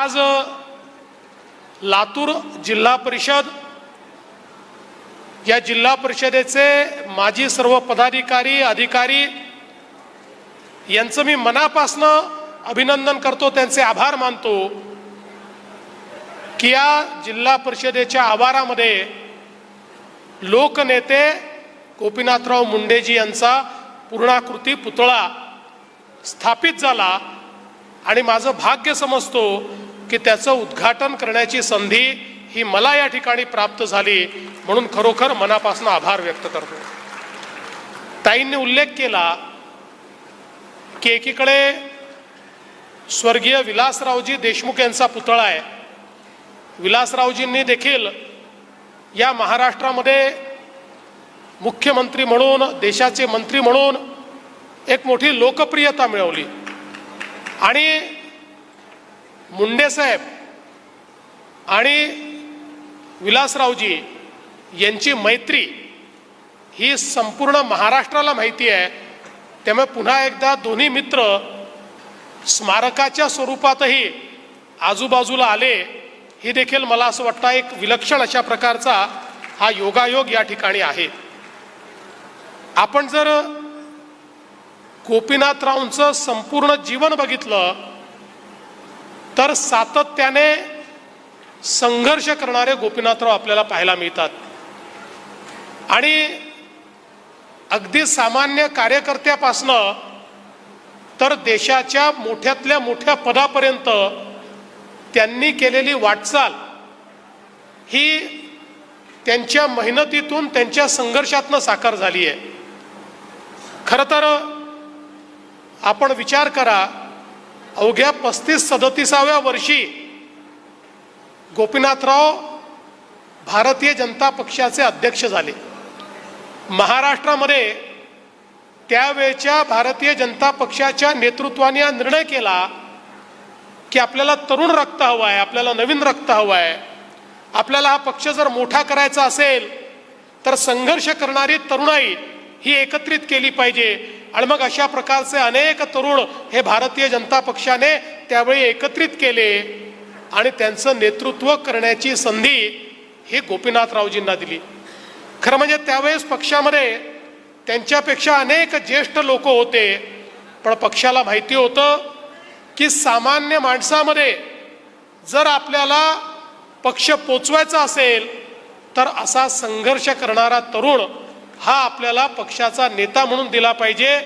आज लातूर जिल्हा परिषद या जिल्हा परिषदेचे माजी सर्व पदाधिकारी अधिकारी यांचं मी मनापासनं अभिनंदन करतो त्यांचे आभार मानतो की या जिल्हा परिषदेच्या आवारामध्ये लोकनेते गोपीनाथराव मुंडेजी यांचा पूर्णाकृती पुतळा स्थापित झाला. आणि माझं भाग्य समजतो की त्याचं उद्घाटन करण्याची संधी ही मला या ठिकाणी प्राप्त झाली म्हणून खरोखर मनापासून आभार व्यक्त करतो. ताईंनी उल्लेख केला की एकीकडे स्वर्गीय विलासरावजी देशमुख यांचा पुतळा आहे. विलासरावजींनी देखील या महाराष्ट्रामध्ये मुख्यमंत्री म्हणून देशाचे मंत्री म्हणून एक मोठी लोकप्रियता मिळवली. आणि मुंडेसाहेब आणि विलासरावजी यांची मैत्री ही संपूर्ण महाराष्ट्राला माहिती आहे. त्यामुळे पुन्हा एकदा दोन्ही मित्र स्मारकाच्या स्वरूपातही आजूबाजूला आले हे देखील मला असं वाटतं एक विलक्षण अशा प्रकारचा हा योगायोग या ठिकाणी आहे. आपण जर गोपीनाथरावांचं संपूर्ण जीवन बघितलं तर सातत्याने संघर्ष करणारे गोपीनाथराव आपल्याला पाहायला मिळतात. आणि अगदी सामान्य कार्यकर्त्यापासनं तर देशाच्या मोठ्यातल्या मोठ्या पदापर्यंत त्यांनी केलेली वाटचाल ही त्यांच्या मेहनतीतून त्यांच्या संघर्षातनं साकार झाली आहे खरं तर आपण विचार करा अवघ्या पस्तीस सदतीसाव्या वर्षी गोपीनाथराव भारतीय जनता पक्षाचे अध्यक्ष झाले. महाराष्ट्रामध्ये त्यावेळच्या भारतीय जनता पक्षाच्या नेतृत्वाने हा निर्णय केला की आपल्याला तरुण रक्त हवं आहे आपल्याला नवीन रक्त हवं आहे आपल्याला हा पक्ष जर मोठा करायचा असेल तर संघर्ष करणारी तरुणाई ही एकत्रित केली पाहिजे. आणि मग अशा प्रकारचे अनेक तरुण हे भारतीय जनता पक्षाने त्यावेळी एकत्रित केले आणि त्यांचं नेतृत्व करण्याची संधी ही गोपीनाथरावजींना दिली. खरं म्हणजे त्यावेळेस पक्षामध्ये त्यांच्यापेक्षा अनेक ज्येष्ठ लोक होते पण पक्षाला माहिती होतं की सामान्य माणसामध्ये जर आपल्याला पक्ष पोचवायचा असेल तर असा संघर्ष करणारा तरुण हा आपल्याला पक्षाचा नेता म्हणून दिला पाहिजे.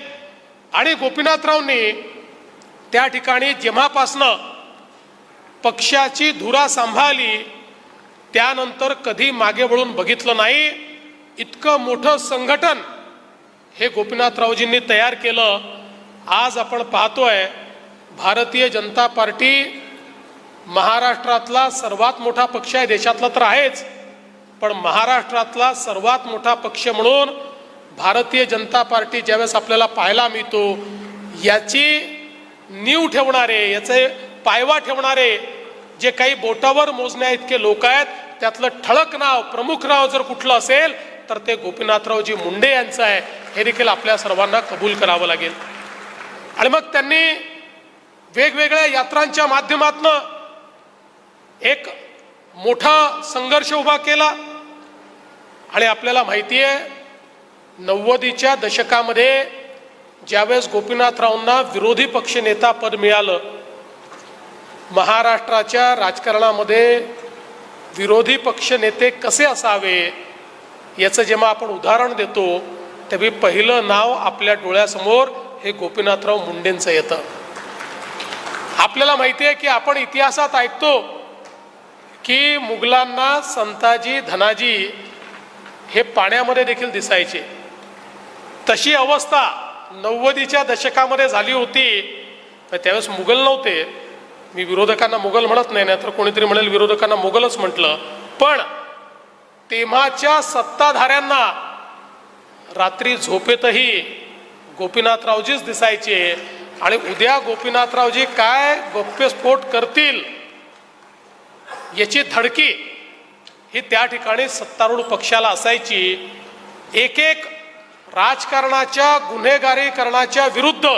आणि गोपीनाथरावनी त्या ठिकाणी जेव्हापासनं पक्षाची धुरा सांभाळली त्यानंतर कधी मागे वळून बघितलं नाही. इतकं मोठं संघटन हे गोपीनाथरावजींनी तयार केलं. आज आपण पाहतोय भारतीय जनता पार्टी महाराष्ट्रातला सर्वात मोठा पक्ष आहे देशातला तर आहेच. पण महाराष्ट्रातला सर्वात मोठा पक्ष म्हणून भारतीय जनता पार्टी ज्यावेळेस आपल्याला पाहायला मिळतो याची नीव ठेवणारे याचे पायवा ठेवणारे जे काही बोटावर मोजण्या इतके लोक आहेत त्यातलं ठळक नाव प्रमुख नाव जर कुठलं असेल तर ते गोपीनाथरावजी मुंडे यांचं आहे. हे देखील आपल्या सर्वांना कबूल करावं लागेल. आणि मग त्यांनी वेगवेगळ्या यात्रांच्या माध्यमातनं एक मोठा संघर्ष उभा केला. आणि आपल्याला माहिती आहे नव्वदीच्या दशकामध्ये ज्यावेळेस गोपीनाथरावांना विरोधी पक्षनेता पद मिळालं महाराष्ट्राच्या राजकारणामध्ये विरोधी पक्षनेते कसे असावे याचं जेव्हा आपण उदाहरण देतो तेव्हा पहिलं नाव आपल्या डोळ्यासमोर हे गोपीनाथराव मुंडेंचं येतं. आपल्याला माहिती आहे की आपण इतिहासात ऐकतो की मुघलांना संताजी धनाजी हे पाण्यामध्ये देखील दिसायचे. तशी अवस्था नव्वदीच्या दशकामध्ये झाली होती. त्यावेळेस मुघल नव्हते. मी विरोधकांना मुघल म्हणत नाही नाहीतर कोणीतरी म्हणेल विरोधकांना मुघलच म्हटलं. पण तेव्हाच्या सत्ताधाऱ्यांना रात्री झोपेतही गोपीनाथरावजीच दिसायचे. आणि उद्या गोपीनाथरावजी काय गौप्यस्फोट करतील? याची धडकी ही त्या ठिकाणी सत्तारूढ पक्षाला असायची. एक एक राजकारणाच्या गुन्हेगारीकरणाच्या विरुद्ध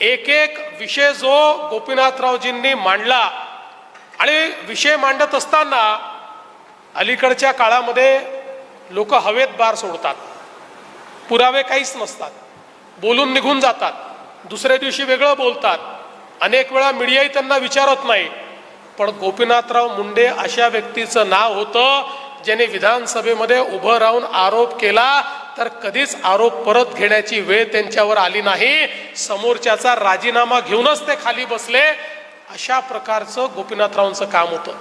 एक एक विषय जो गोपीनाथरावजींनी मांडला आणि विषय मांडत असताना अलीकडच्या काळामध्ये लोक हवेत बार सोडतात. पुरावे काहीच नसतात. बोलून निघून जातात. दुसऱ्या दिवशी वेगळं बोलतात. अनेक वेळा मीडियाही त्यांना विचारत नाही. पण गोपीनाथराव मुंडे अशा व्यक्तीचं नाव होतं ज्याने विधानसभेमध्ये उभं राहून आरोप केला तर कधीच आरोप परत घेण्याची वेळ त्यांच्यावर आली नाही. समोरच्याचा राजीनामा घेऊनच ते खाली बसले. अशा प्रकारचं गोपीनाथरावांचं काम होतं.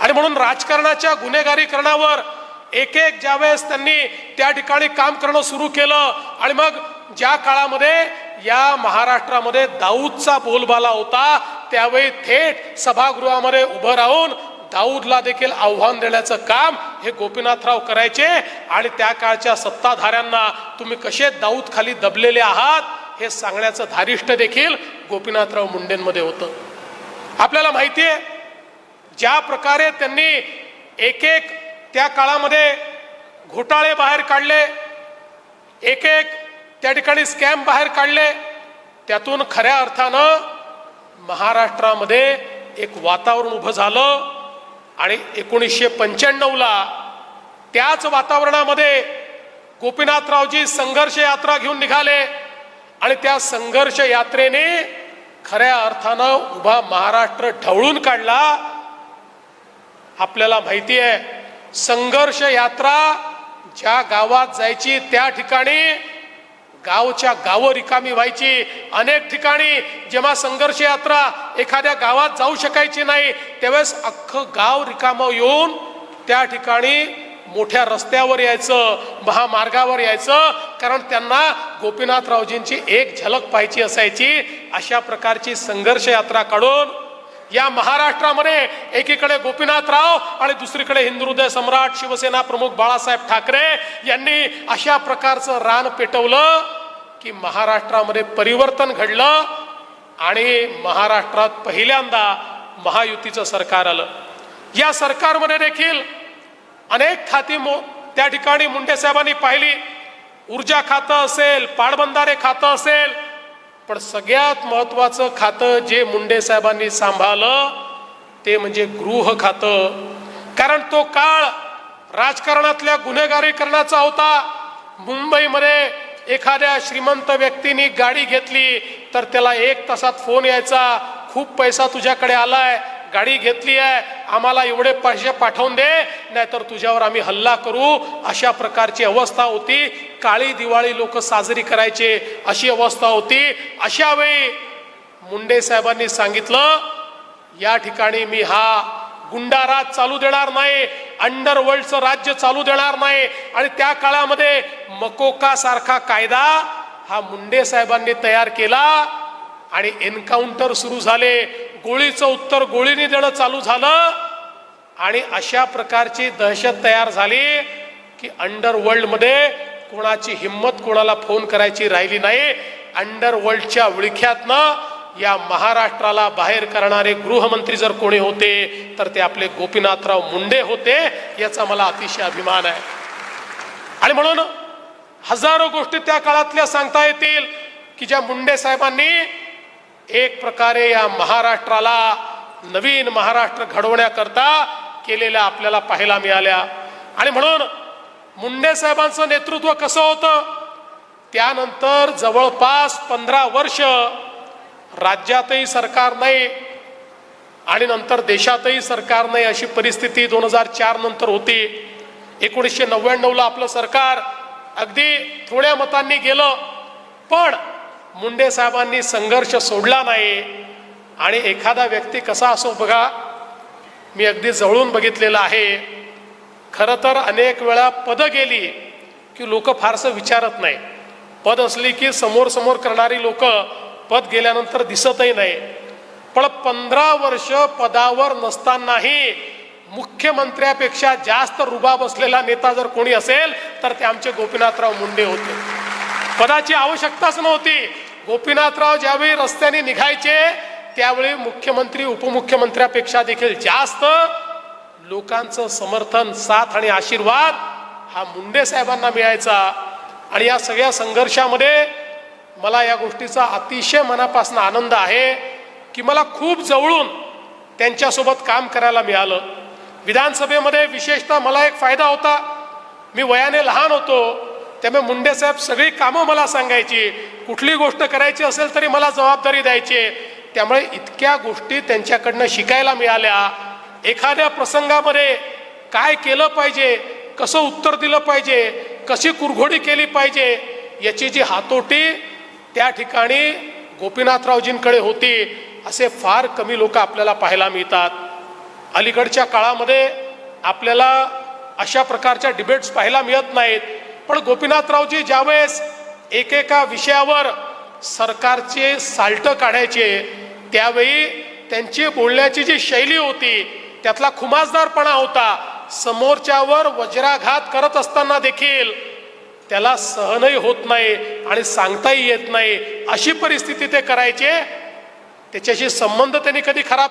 आणि म्हणून राजकारणाच्या गुन्हेगारीकरणावर एक एक ज्यावेळेस त्यांनी त्या ठिकाणी काम करणं सुरू केलं आणि मग ज्या काळामध्ये या महाराष्ट्रामध्ये दाऊदचा बोलबाला होता त्यावेळी थेट सभागृहामध्ये उभं राहून दाऊदला देखील आव्हान देण्याचं काम हे गोपीनाथराव करायचे. आणि त्या काळच्या सत्ताधाऱ्यांना तुम्ही कसे दाऊद खाली दबलेले आहात हे सांगण्याचं धारिष्ट देखील गोपीनाथराव मुंडेंमध्ये होतं. आपल्याला माहिती आहे ज्या प्रकारे त्यांनी एक एक त्या काळामध्ये घोटाळे बाहेर काढले एक एक त्या ठिकाणी स्कॅम बाहेर काढले त्यातून खऱ्या अर्थानं महाराष्ट्रामध्ये एक वातावरण उभं झालं आणि एकोणीसशे पंच्याण्णवला त्याच वातावरणामध्ये गोपीनाथरावजी संघर्ष यात्रा घेऊन निघाले आणि त्या संघर्ष यात्रेने खऱ्या अर्थानं उभा महाराष्ट्र ढवळून काढला. आपल्याला माहिती आहे संघर्ष यात्रा ज्या गावात जायची त्या ठिकाणी गावच्या गावं रिकामी व्हायची. अनेक ठिकाणी जेव्हा संघर्ष यात्रा एखाद्या गावात जाऊ शकायची नाही त्यावेळेस अख्खं गाव रिकामं येऊन त्या ठिकाणी मोठ्या रस्त्यावर यायचं महामार्गावर यायचं. कारण त्यांना गोपीनाथरावजींची एक झलक पाहायची असायची. अशा प्रकारची संघर्ष यात्रा काढून या महाराष्ट्रामध्ये एकीकडे गोपीनाथराव आणि दुसरीकडे हिंदुहृदय सम्राट शिवसेना प्रमुख बाळासाहेब ठाकरे यांनी अशा प्रकारचं रान पेटवलं की महाराष्ट्रामध्ये परिवर्तन घडलं आणि महाराष्ट्रात पहिल्यांदा महायुतीचं सरकार आलं. या सरकारमध्ये देखील अनेक खाती मो त्या ठिकाणी मुंडे साहेबांनी पाहिली. ऊर्जा खातं असेल पाटबंधारे खातं असेल पण सगळ्यात महत्वाचं खातं जे मुंडे साहेबांनी सांभाळलं ते म्हणजे गृह खातं. कारण तो काळ राजकारणातल्या गुन्हेगारीकरणाचा होता. मुंबईमध्ये एखाद्या श्रीमंत व्यक्तीने गाडी घेतली तर त्याला एक तासात फोन यायचा खूप पैसा तुझ्याकडे आलाय गाडी घेतली आहे आम्हाला एवढे पैसे पाठवून दे नाहीतर तुझ्यावर आम्ही हल्ला करू अशा प्रकारची अवस्था होती. काळी दिवाळी लोक साजरी करायचे अशी अवस्था होती. अशा वेळी मुंडे साहेबांनी सांगितलं या ठिकाणी मी हा गुंडाराज चालू देणार नाही अंडरवर्ल्डचं राज्य चालू देणार नाही आणि त्या काळामध्ये मकोका सारखा कायदा हा मुंडे साहेबांनी तयार केला आणि एन्काउंटर सुरू झाले. गोळीचं उत्तर गोळीने देणं चालू झालं आणि अशा प्रकारची दहशत तयार झाली की अंडरवर्ल्डमध्ये कोणाची हिंमत कोणाला फोन करायची राहिली नाही. अंडरवर्ल्डच्या विळख्यातनं या महाराष्ट्राला बाहेर करणारे गृहमंत्री जर कोणी होते तर ते आपले गोपीनाथराव मुंडे होते याचा मला अतिशय अभिमान आहे. आणि म्हणून हजारो गोष्टी त्या काळातल्या सांगता येतील की ज्या मुंडे साहेबांनी एक प्रकारे या महाराष्ट्राला नवीन महाराष्ट्र घडवण्याकरता केलेल्या आपल्याला पाहायला मिळाल्या. आणि म्हणून मुंडे साहेबांचं नेतृत्व कसं होतं? त्यानंतर जवळपास पंधरा वर्ष राज्यातही सरकार नाही आणि नंतर देशातही सरकार नाही अशी परिस्थिती दोन हजार चार नंतर होती. एकोणीसशे नव्याण्णवला आपलं सरकार अगदी थोड्या मतांनी गेलं पण मुंडे साहेबांनी संघर्ष सोडला नाही. आणि एखादा व्यक्ती कसा असो बघा मी अगदी जवळून बघितलेलं आहे. खरं तर अनेक वेळा पदं गेली की लोक फारसं विचारत नाही. पद असली की समोर समोर करणारी लोक पद गेल्यानंतर दिसतही नाही. पण पंधरा वर्ष पदावर नसतानाही मुख्यमंत्र्यापेक्षा जास्त रुबाब असलेला नेता जर कोणी असेल तर ते आमचे गोपीनाथराव मुंडे होते. पदाची आवश्यकताच नव्हती. गोपीनाथराव ज्यावेळी रस्त्याने निघायचे त्यावेळी मुख्यमंत्री उपमुख्यमंत्र्यापेक्षा देखील जास्त लोकांचं समर्थन साथ आणि आशीर्वाद हा मुंडे साहेबांना मिळायचा. आणि या सगळ्या संघर्षामध्ये मला या गोष्टीचा अतिशय मनापासून आनंद आहे की मला खूप जवळून त्यांच्यासोबत काम करायला मिळालं. विधानसभेमध्ये विशेषतः मला एक फायदा होता. मी वयाने लहान होतो. त्यामुळे मुंडे साहेब सगळी कामं मला सांगायची. कुठली गोष्ट करायची असेल तरी मला जबाबदारी द्यायची. त्यामुळे इतक्या गोष्टी त्यांच्याकडनं शिकायला मिळाल्या. एखाद्या प्रसंगामध्ये काय केलं पाहिजे कसं उत्तर दिलं पाहिजे कशी कुरघोडी केली पाहिजे याची जी हातोटी त्या ठिकाणी गोपीनाथरावजींकडे होती असे फार कमी लोक आपल्याला पाहायला मिळतात. अलीकडच्या काळामध्ये आपल्याला अशा प्रकारच्या डिबेट्स पाहायला मिळत नाहीत. पण गोपीनाथरावजी ज्यावेळेस एकेका विषयावर सरकारचे साल्ट काढायचे त्यावेळी त्यांची बोलण्याची जी शैली होती त्यातला खुमासदारपणा होता. समोरच्यावर वज्राघात करत असताना देखील त्याला सहनही होत नाही आणि सांगताही येत नाही. अशी परिस्थिती ते करायचे. त्याच्याशी संबंध त्यांनी कधी खराब